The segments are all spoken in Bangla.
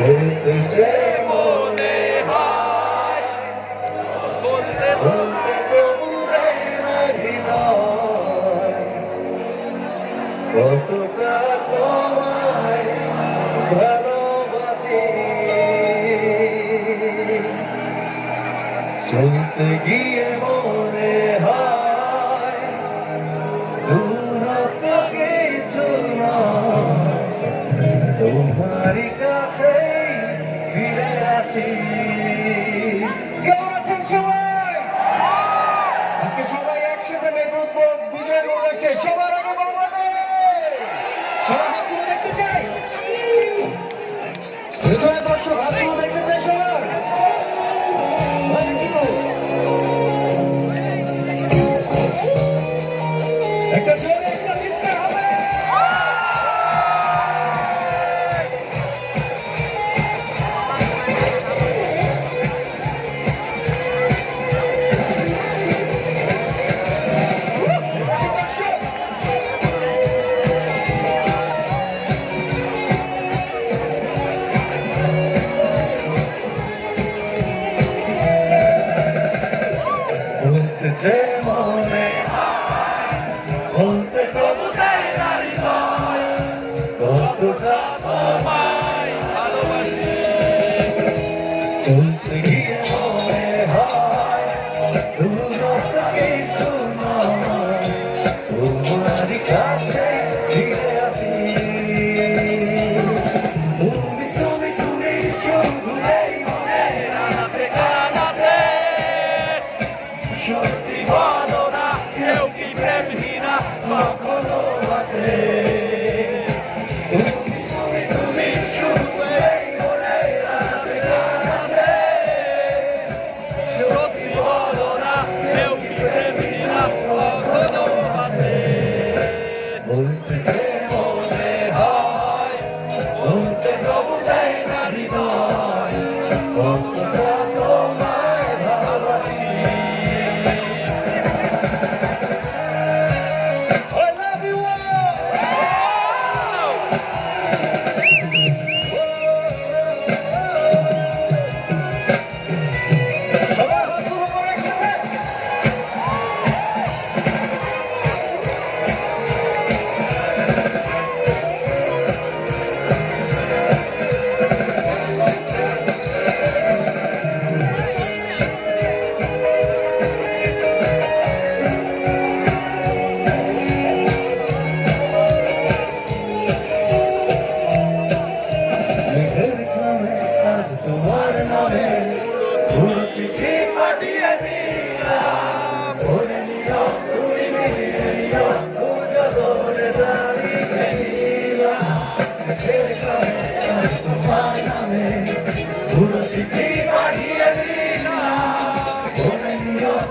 দেখেছে মনে হয় বলতে কবুরের হৃদয়। কতটা তোমায় ভালোবাসি। চলতে গিয়ে মনে হয়, দূরত্ব কিছু না তোমারই কাছে ফিরে আসি। কেমন আছেন সবাই? আজকে সবাই একসাথে মেঘ বিজয়ের উল্লাসে সবার কতটা Olympics.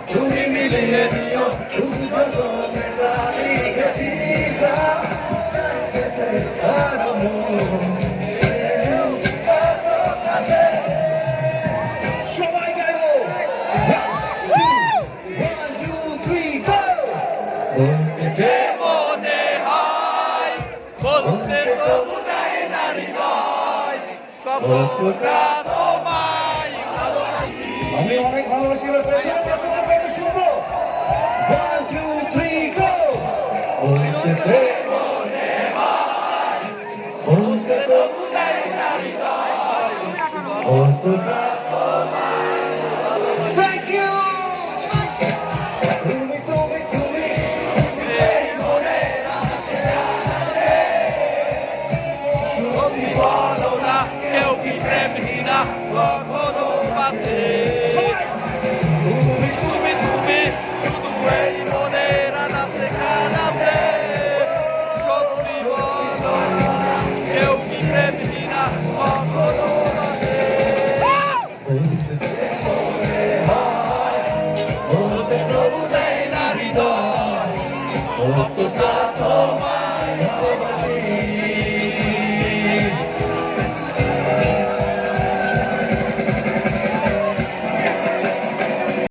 তুমি মিলিয়ে দিও। তুমি জগতে তারি গেছিলা জগতে তার মন জীবনে হয় বন্ধুদের তবু নাই নারী নয় সব বলতেছে বলতে তো কতটা Lord, От туда,